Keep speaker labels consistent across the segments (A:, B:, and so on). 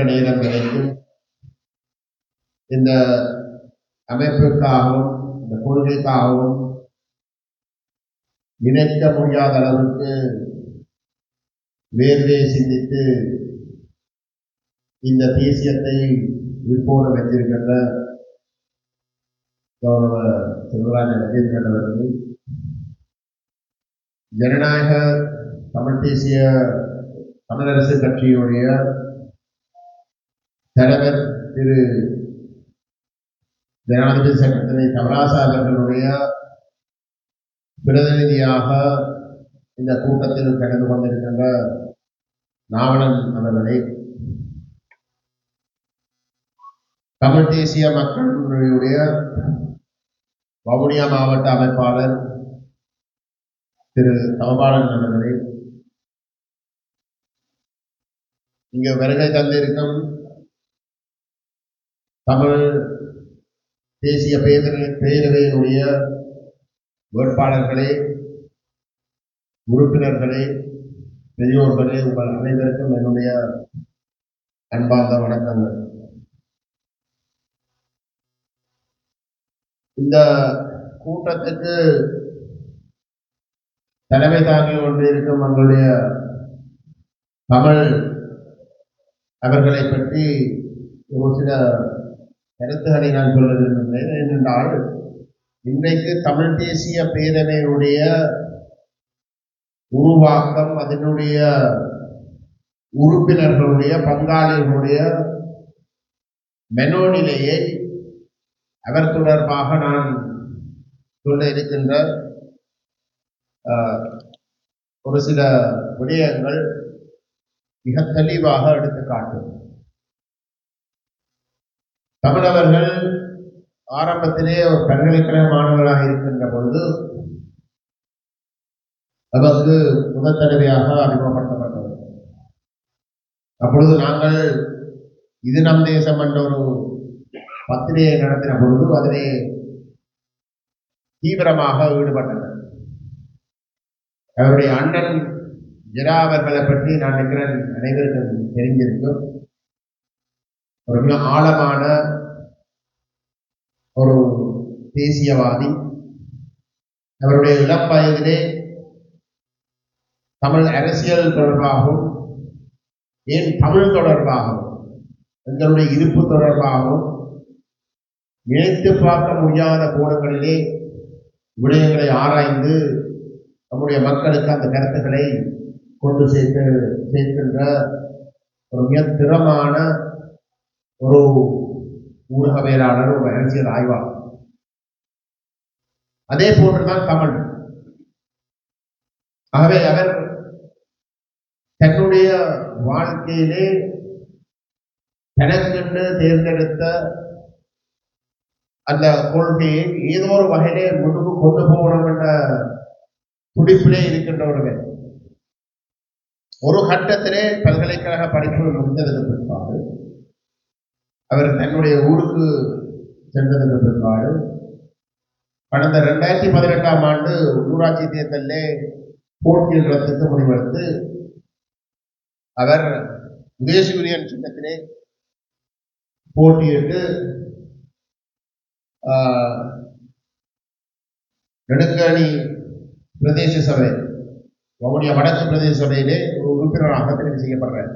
A: நேரம் வரைக்கும் இந்த அமைப்புக்காகவும் இந்த கொள்கைக்காகவும் நினைக்க முடியாத அளவுக்கு வேர்வே சிந்தித்து இந்த தேசியத்தை விற்போடு வைத்திருக்கின்ற கௌரவ செல்வராஜ ரஜேந்திரன் அவர்கள் ஜனநாயக தமிழ் தேசிய தமிழரசு கட்சியுடைய தலைவர் திரு ஜனாதிபதி சட்டத்தினை கமலாசா அவர்களுடைய பிரதிநிதியாக இந்த கூட்டத்தில் கலந்து கொண்டிருக்கின்ற நாவலன் அவர்களே தமிழ் தேசிய மக்களுடைய வவுனியா மாவட்ட அமைப்பாளர் திரு தவபாலன் அவர்களே இங்கு வருகை தந்திருக்கும் தமிழ் தேசிய பேரவை பேரவையினுடைய வேட்பாளர்களே உறுப்பினர்களே பெரியோர்களே உங்கள் அனைவருக்கும் என்னுடைய அன்பார்ந்த வணக்கங்கள். இந்த கூட்டத்துக்கு தலைமை தாங்கி கொண்டிருக்கும் எங்களுடைய தமிழ் அவர்களை பற்றி ஒரு சில கருத்துக்களை நான் சொல்ல விரும்புகிறேன் ஏனென்றால் இன்றைக்கு தமிழ் தேசிய பேரவையுடைய உருவாக்கம் அதனுடைய உறுப்பினர்களுடைய பங்காளிகளுடைய மெனோநிலையை அவர் தொடர்பாக நான் சொல்ல இருக்கின்ற ஒரு சில விடயங்கள் மிக தெளிவாக எடுத்து காட்டும் தமிழவர்கள் ஆரம்பத்திலே ஒரு பல்கலைக்கழக மாணவர்களாக இருக்கின்ற பொழுது நமக்கு முதல் தடவையாக அறிமுகப்படுத்தப்பட்டது. அப்பொழுது நாங்கள் இது நம் தேசம் என்ற ஒரு பத்திரிகை நடத்தின பொழுது அதிலே தீவிரமாக ஈடுபட்டனர் அவருடைய அண்ணன் ஜெரா அவர்களை பற்றி நான் நினைக்கிறேன் அனைவருக்கும் தெரிஞ்சிருக்கும். ஒரு மிக ஆழமான தேசியவாதி. அவருடைய இளப்பயதிலே தமிழ் அரசியல் தொடர்பாகவும் ஏன் தமிழ் தொடர்பாகவும் எங்களுடைய இருப்பு தொடர்பாகவும் நினைத்து பார்க்க முடியாத கோணங்களிலே விடயங்களை ஆராய்ந்து நம்முடைய மக்களுக்கு அந்த கருத்துக்களை கொண்டு சேர்த்து சேர்க்கின்ற ஒரு மிக திறமான ஒரு ஊடகவியலாளர் ஒரு அரசியல் ஆய்வாளர். அதே போன்றுதான் தமிழ் ஆகவே அவர் தன்னுடைய வாழ்க்கையிலே தனக்கென்று தேர்ந்தெடுத்த அந்த கொள்கையை ஏதோ ஒரு வகையிலே முன்னுக்கு கொண்டு போகணும் என்ற துடிப்பிலே இருக்கின்றவர்கள். ஒரு கட்டத்திலே பல்கலைக்கழக படிப்பு முடிந்ததற்கு பிற்பாடு அவர் தன்னுடைய ஊருக்கு சென்றதற்கு பிற்பாடு கடந்த ரெண்டாயிரத்தி பதினெட்டாம் ஆண்டு ஊராட்சி தேர்தலிலே போட்டியிடுறதுக்கு முடிவெடுத்து அவர் உதயசூரியன் சின்னத்திலே போட்டியிட்டு நெடுங்கணி பிரதேச சபை வவுனியா வடக்கு பிரதேச சபையிலே ஒரு உறுப்பினராக தெரிவு செய்யப்படுறார்.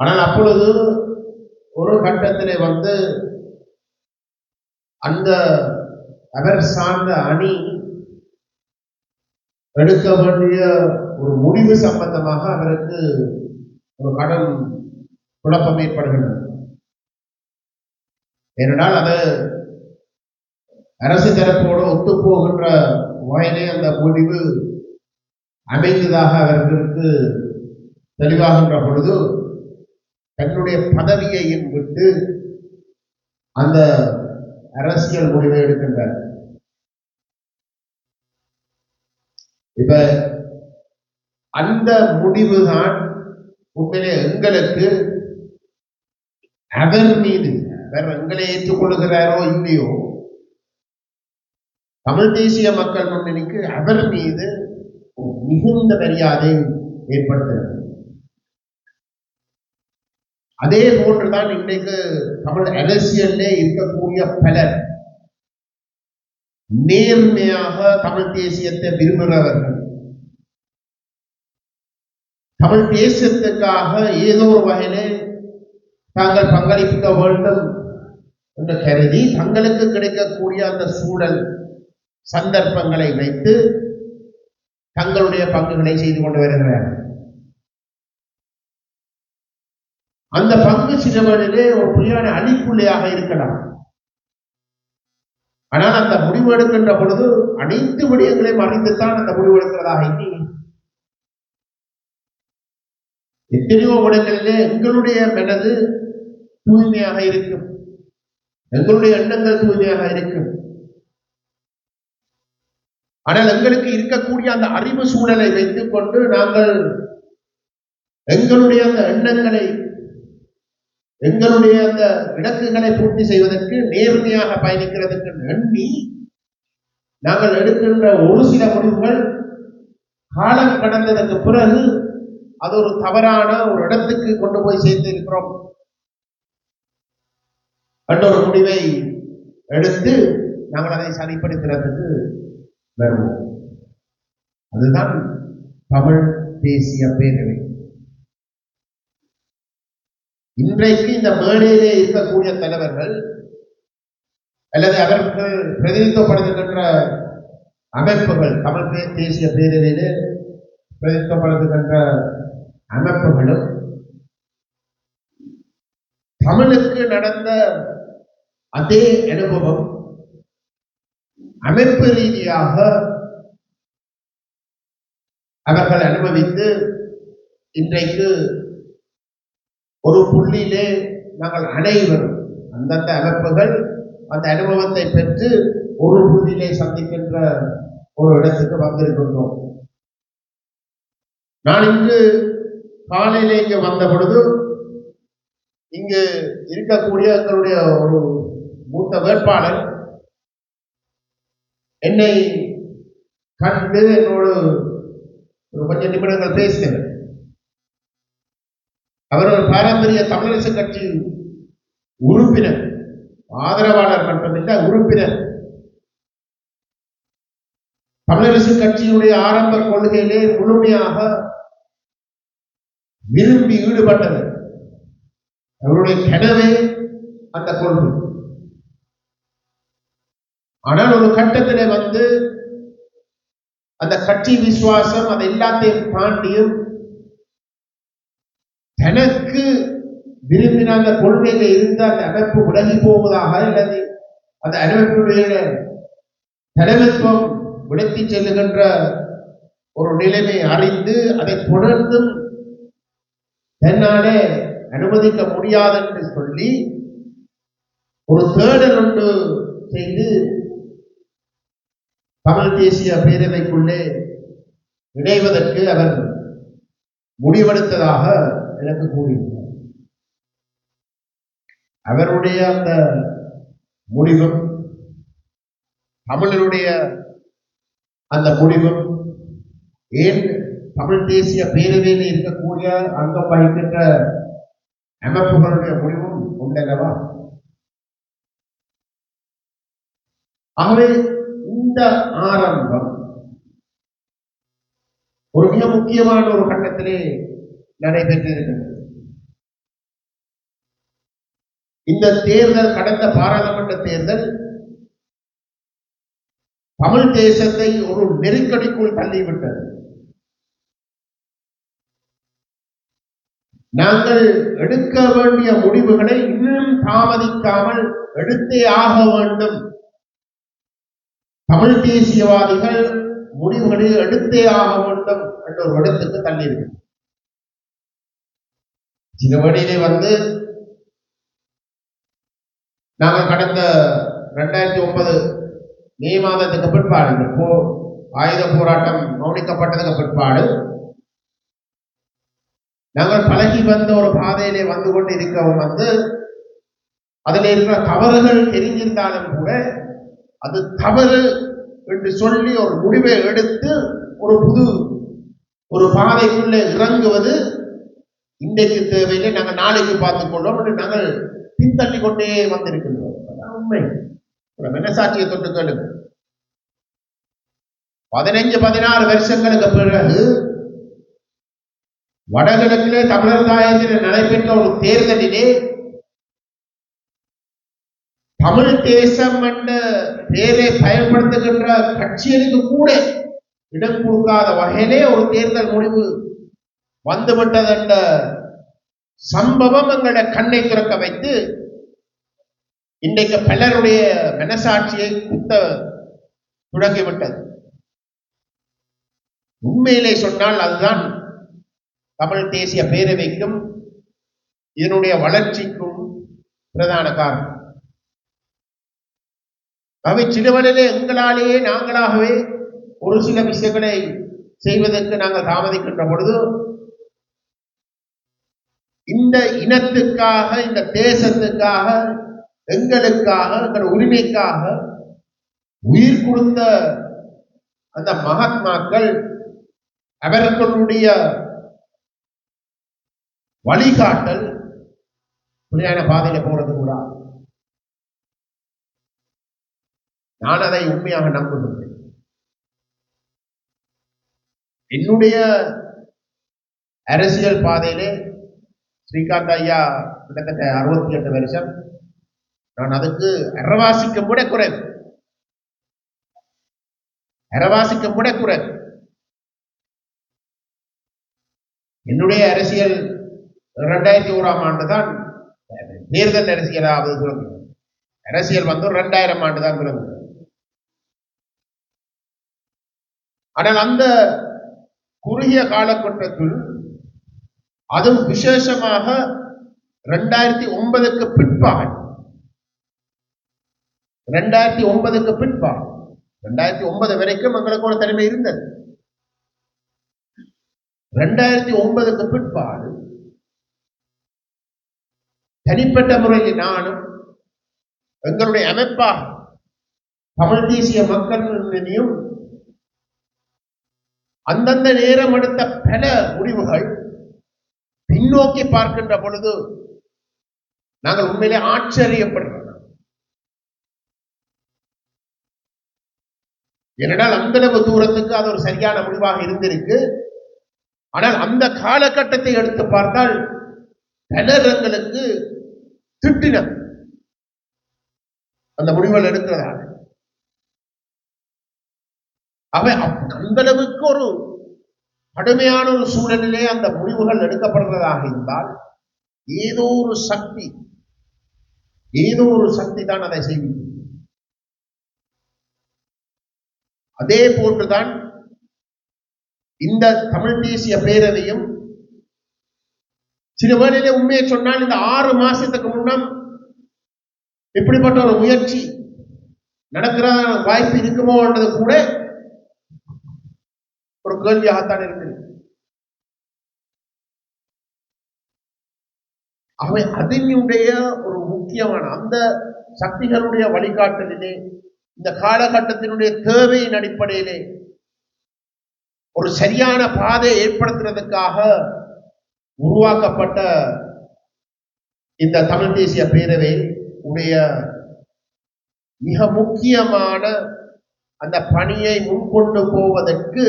A: ஆனால் அப்பொழுது ஒரு கட்டத்திலே வந்து அந்த அவர் சார்ந்த அணி எடுக்க வேண்டிய ஒரு முடிவு சம்பந்தமாக அவருக்கு ஒரு கடன் குழப்பம் ஏற்படுகின்றது ஏனென்றால் அது அரசு தரப்போடு ஒத்துப்போகின்ற வகையிலே அந்த முடிவு அமைந்ததாக அவர்களுக்கு தெளிவாகின்ற பொழுது தன்னுடைய பதவியையும் விட்டு அந்த அரசியல் முடிவை எடுக்கின்றார். இப்ப அந்த முடிவுதான் உண்மையிலே எங்களுக்கு அவர் மீது அவர் எங்களை ஏற்றுக்கொள்கிறாரோ இல்லையோ தமிழ் தேசிய மக்கள் முன்னணிக்கு அவர் மீது மிகுந்த மரியாதை ஏற்படுத்துகிறது. அதே போன்றுதான் இன்றைக்கு தமிழ் அரசியலே இருக்கக்கூடிய பலர். நேர்மையாக தமிழ் தேசியத்தை விரும்புகிறவர்கள். தமிழ் தேசியத்துக்காக ஏதோ ஒரு வகையிலே தாங்கள் பங்களிக்க வேண்டும் என்று கருதி தங்களுக்கு கிடைக்கக்கூடிய அந்த சூழல் சந்தர்ப்பங்களை வைத்து தங்களுடைய பங்குகளை செய்து கொண்டு வருகிறார்கள். அந்த பங்கு சிறுவனிலே ஒரு புரியான அணிக்குள்ளையாக இருக்கலாம். ஆனால் அந்த முடிவு எடுக்கின்ற பொழுது அனைத்து விடயங்களையும் அறிந்துத்தான் அந்த முடிவு எடுக்கிறதாக இல்லை எத்தனையோ இடங்களிலே எங்களுடைய மனது தூய்மையாக இருக்கும். எங்களுடைய எண்ணங்கள் தூய்மையாக இருக்கும். ஆனால் எங்களுக்கு இருக்கக்கூடிய அந்த அறிவு சூழலை வைத்துக் கொண்டு நாங்கள் எங்களுடைய அந்த எண்ணங்களை எங்களுடைய அந்த இலக்குகளை பூர்த்தி செய்வதற்கு நேர்மையாக பயணிக்கிறதுக்கு நன்றி. நாங்கள் எடுக்கின்ற ஒரு சில முடிவுகள் காலம் கடந்ததற்கு பிறகு அது ஒரு தவறான ஒரு இடத்துக்கு கொண்டு போய் சேர்த்து இருக்கிறோம். என்ற ஒரு முடிவை எடுத்து நாங்கள் அதை சரிப்படுத்துறதுக்கு வருவோம். அதுதான் தமிழ் தேசிய பேரவை. இன்றைக்கு இந்த மேடையிலே இருக்கக்கூடிய தலைவர்கள் அல்லது அவர்கள் பிரதிநிதித்துவப்படுத்துகின்ற அமைப்புகள் தமிழ் தேசிய பேரவையிலே பிரதிநிதித்துவப்படுத்துகின்ற அமைப்புகளும் தமிழுக்கு நடந்த அதே அனுபவம் அமைப்பு ரீதியாக அவர்கள் அனுபவித்து இன்றைக்கு ஒரு புள்ளியிலே நாங்கள் அனைவரும் அந்தந்த அமைப்புகள் அந்த அனுபவத்தை பெற்று ஒரு புள்ளியிலே சந்திக்கின்ற ஒரு இடத்துக்கு வந்திருக்கின்றோம். நான் இன்று காலையிலே இங்கே வந்த பொழுது இங்கு இருக்கக்கூடிய எங்களுடைய ஒரு மூத்த வேட்பாளர் என்னை கண்டு என்னோடு ஒரு கொஞ்சம் நிமிடங்கள் பேசினேன் அவர் ஒரு பாரம்பரிய தமிழரசு கட்சி உறுப்பினர் ஆதரவாளர் மட்டுமில்லை உறுப்பினர். தமிழரசு கட்சியினுடைய ஆரம்ப கொள்கையிலே முழுமையாக விரும்பி ஈடுபட்டவர் அவருடைய கனவே அந்த கொள்கை. ஆனால் ஒரு கட்டத்திலே வந்து அந்த கட்சி விசுவாசம் அதை எல்லாத்தையும் தாண்டியும் தனக்கு விரும்பின அந்த கொள்கையில இருந்து அந்த அமைப்பு விலகி போவதாக அல்லது அந்த அமைப்பினுடைய தலைமைத்துவம் விடுத்தி செல்லுகின்ற ஒரு நிலைமை அறிந்து அதை தொடர்ந்தும் தன்னாலே அனுமதிக்க முடியாது என்று சொல்லி ஒரு தேடல் ஒன்று செய்து தமிழ் தேசிய பேரவைக்குள்ளே இணைவதற்கு அவர் முடிவெடுத்ததாக எனக்கு கூறியுள்ளார் அவருடைய அந்த முடிவும் தமிழருடைய அந்த முடிவும் ஏன் தமிழ் தேசிய பேரவையில் இருக்கக்கூடிய அங்கம் வகிக்கின்ற அமைப்புகளுடைய முடிவும் உண்டல்லவா? ஆகவே இந்த ஆரம்பம் ஒரு மிக முக்கியமான ஒரு கட்டத்திலே நடைபெற்றிருக்கின்றது இந்த தேர்தல் கடந்த பாராளுமன்ற தேர்தல் தமிழ் தேசத்தை ஒரு நெருக்கடிக்குள் தள்ளிவிட்டது. நாங்கள் எடுக்க வேண்டிய முடிவுகளை இன்னும் தாமதிக்காமல் எடுத்தே ஆக வேண்டும். தமிழ் தேசியவாதிகள் முடிவுகளை எடுத்தே ஆக வேண்டும் என்ற ஒரு இடத்துக்கு தள்ளியிருக்கிறது இந்த வழியிலே வந்து நாங்கள் கடந்த ரெண்டாயிரத்தி ஒன்பது மே மாதத்துக்கு பிற்பாடு இந்த போ ஆயுத போராட்டம் கவனிக்கப்பட்டதுக்கு பிற்பாடு நாங்கள் பழகி வந்த ஒரு பாதையிலே வந்து கொண்டு இருக்கவும் வந்து அதில் இருக்கிற தவறுகள் தெரிஞ்சிருந்தாலும் கூட அது தவறு என்று சொல்லி ஒரு முடிவை எடுத்து ஒரு புது ஒரு பாதைக்குள்ளே இறங்குவது இன்றைக்கு தேவையில்லை நாங்கள் நாளைக்கு பார்த்துக்கொள்வோம் என்று நாங்கள் பின்தள்ளி கொண்டே வந்திருக்கின்றோம். அதான் உண்மை. மனசாட்சியை தொட்டு கேளுங்க. பதினைஞ்சு பதினாறு வருஷங்களுக்கு பிறகு வடகிழக்கிலே தமிழர் தாயத்தில் நடைபெற்ற ஒரு தேர்தலிலே தமிழ் தேசம் என்ற பெயரை பயன்படுத்துகின்ற கட்சிகளுக்கு கூட இடம் கொடுக்காத வகையிலே ஒரு தேர்தல் முடிவு வந்துவிட்டது என்ற சம்பவம் எங்களை கண்ணை திறக்க வைத்து இன்றைக்கு பலருடைய மனசாட்சியை குத்த தொடங்கிவிட்டது. உண்மையிலே சொன்னால் அதுதான் தமிழ் தேசிய பேரவைக்கும் இதனுடைய வளர்ச்சிக்கும் பிரதான காரணம். அவை சிறுவனிலே எங்களாலேயே நாங்களாகவே ஒரு சில விஷயங்களை செய்வதற்கு நாங்கள் தாமதிக்கின்ற பொழுது இந்த இனத்துக்காக இந்த தேசத்துக்காக எங்களுக்காக எங்கள் உரிமைக்காக உயிர் கொடுத்த அந்த மகாத்மாக்கள் அவர்களுடைய வழிகாட்டல் புலியான பாதையில போறது கூடாது நான் அதை உண்மையாக நம்புகின்றேன் என்னுடைய அரசியல் பாதையிலே ஸ்ரீகாந்த் ஐயா கிட்டத்தட்ட அறுபத்தி எட்டு வருஷம். நான் அதுக்கு அறவாசிக்க கூட குறைவு அறவாசிக்க கூட குறைவு என்னுடைய அரசியல் ரெண்டாயிரத்தி ஓராம் ஆண்டு தான் தேர்தல் அரசியலாவது தொடங்குகிறது அரசியல் வந்து ரெண்டாயிரம் ஆண்டு தான் தொடங்குகிறது ஆனால் அந்த குறுகிய காலகட்டத்தில் அதுவும் விசேஷமாக ரெண்டாயிரத்தி ஒன்பதுக்கு பிற்பாக ரெண்டாயிரத்தி ஒன்பதுக்கு பிற்பாக ரெண்டாயிரத்தி ஒன்பது வரைக்கும் எங்களுக்கு ஒரு தலைமை இருந்தது. ரெண்டாயிரத்தி ஒன்பதுக்கு பிற்பாடு தனிப்பட்ட முறையில் நானும் எங்களுடைய அமைப்பாக தமிழ் தேசிய மக்களிடையும் அந்தந்த நேரம் எடுத்த பல முடிவுகள் பின்னோக்கி பார்க்கின்ற பொழுது நாங்கள் உண்மையிலே ஆச்சரியப்படுறோம் ஏனென்றால் அந்தளவு தூரத்துக்கு அது ஒரு சரியான முடிவாக இருந்திருக்கு. ஆனால் அந்த காலகட்டத்தை எடுத்து பார்த்தால் பலர் எங்களுக்கு அந்த முடிவுகள் எடுக்கிறதாக. அவை அந்த அளவுக்கு ஒரு கடுமையான ஒரு சூழலிலே அந்த முடிவுகள் எடுக்கப்படுறதாக இருந்தால் ஏதோ ஒரு சக்தி ஏதோ ஒரு சக்தி தான் அதை செய்யும் அதே போன்றுதான் இந்த தமிழ் தேசிய பேரவையும் சில வேளையிலே உண்மையை சொன்னால் இந்த ஆறு மாசத்துக்கு முன்னம் இப்படிப்பட்ட ஒரு முயற்சி நடக்கிற வாய்ப்பு இருக்குமோன்றது கூட ஒரு கேள்வியாகத்தான் இருக்குது அவை அதனுடைய ஒரு முக்கியமான அந்த சக்திகளுடைய வழிகாட்டலிலே இந்த காலகட்டத்தினுடைய தேவையின் அடிப்படையிலே ஒரு சரியான பாதையை ஏற்படுத்துறதுக்காக உருவாக்கப்பட்ட இந்த தமிழ் தேசிய பேரவை உடைய மிக முக்கியமான அந்த பணியை முன்கொண்டு போவதற்கு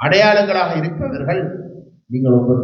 A: அடையாளங்களாக இருப்பவர்கள் நீங்கள் ஒவ்வொரு